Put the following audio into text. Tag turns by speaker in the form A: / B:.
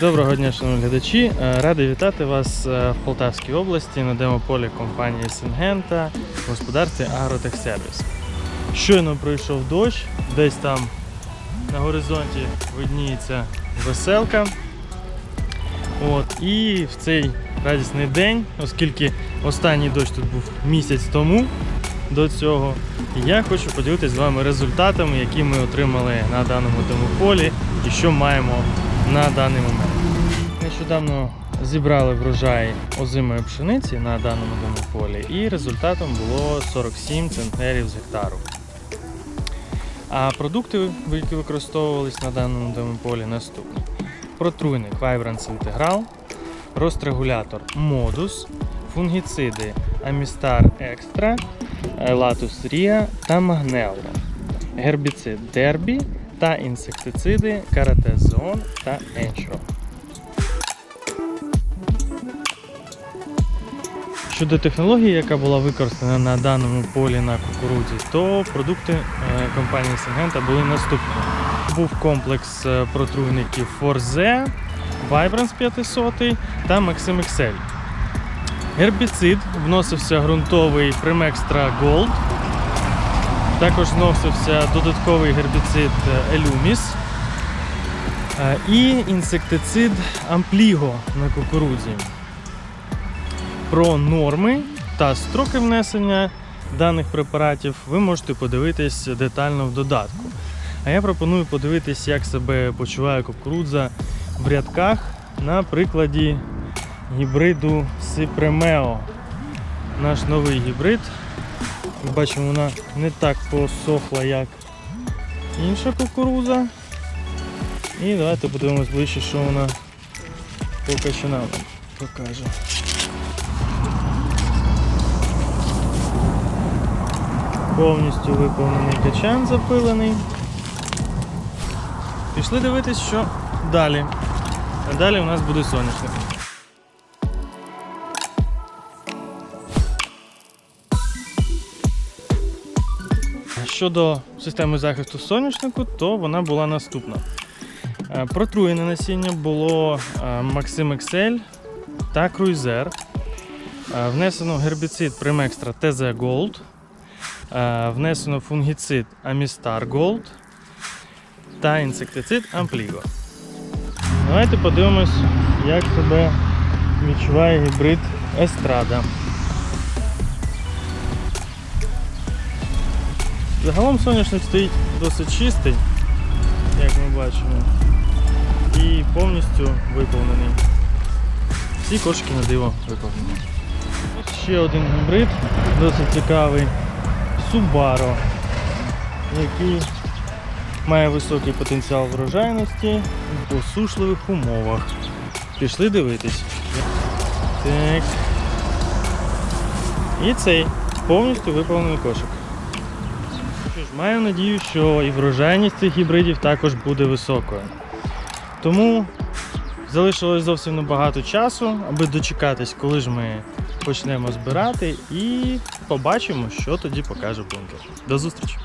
A: Доброго дня, шановні глядачі. Е, Радий вітати вас е, в Полтавській області на демополі компанії Сингента в господарстві Агротехсервіс. Щойно пройшов дощ, десь там на горизонті видніється веселка. От, і в цей радісний день, оскільки останній дощ тут був місяць тому до цього, я хочу поділитися з вами результатами, які ми отримали на даному демополі і що маємо на даний момент. Нещодавно зібрали врожай озимої пшениці на даному демополі, і результатом було 47 центнерів з гектару. А продукти, які використовувались на даному демополі, наступні: протруйник Vibrance Integral, розтрегулятор Modus, фунгіциди Amistar Extra, Latus Ria та Magnello, гербіцид Derby та інсектициди Каратезон та Еншро. Щодо технології, яка була використана на даному полі на кукурудзі, то продукти е, компанії Сингента були наступні. Був комплекс е, протруйників Forze, Vibrance 500 та Maxim XL. Гербіцид вносився ґрунтовий Primextra Gold. Також вносився додатковий гербіцид е, Elumis е, і інсектицид Ampligo на кукурудзі. Про норми та строки внесення даних препаратів ви можете подивитись детально в додатку. А я пропоную подивитись, як себе почуває кукурудза в рядках на прикладі гібриду Сипремео. Наш новий гібрид. Бачимо, вона не так посохла, як інша кукурудза. І давайте подивимось ближче, що вона по качанам нам покаже. Повністю виповнений качан запилений. Пішли дивитись, що далі. А далі у нас буде соняшник. Щодо системи захисту соняшнику, то вона була наступна. Е, Протруєне насіння було е, Maxim XL та Cruiser. Е, Внесено гербіцид Primextra TZ Gold. Е, Внесено фунгіцид Amistar Gold та інсектицид Ampligo. Давайте подивимось, як себе відчуває гібрид Estrada. Загалом соняшник стоїть досить чистий, як ми бачимо, і повністю виповнений. Всі кошики на диво виповнені. Ще один гібрид, досить цікавий Subaru, який має високий потенціал врожайності в посушливих умовах. Пішли дивитись. Так. І цей повністю виповнений кошик. Маю надію, що і врожайність цих гібридів також буде високою. Тому залишилось зовсім небагато часу, аби дочекатись, коли ж ми почнемо збирати, і побачимо, що тоді покаже бункер. До зустрічі!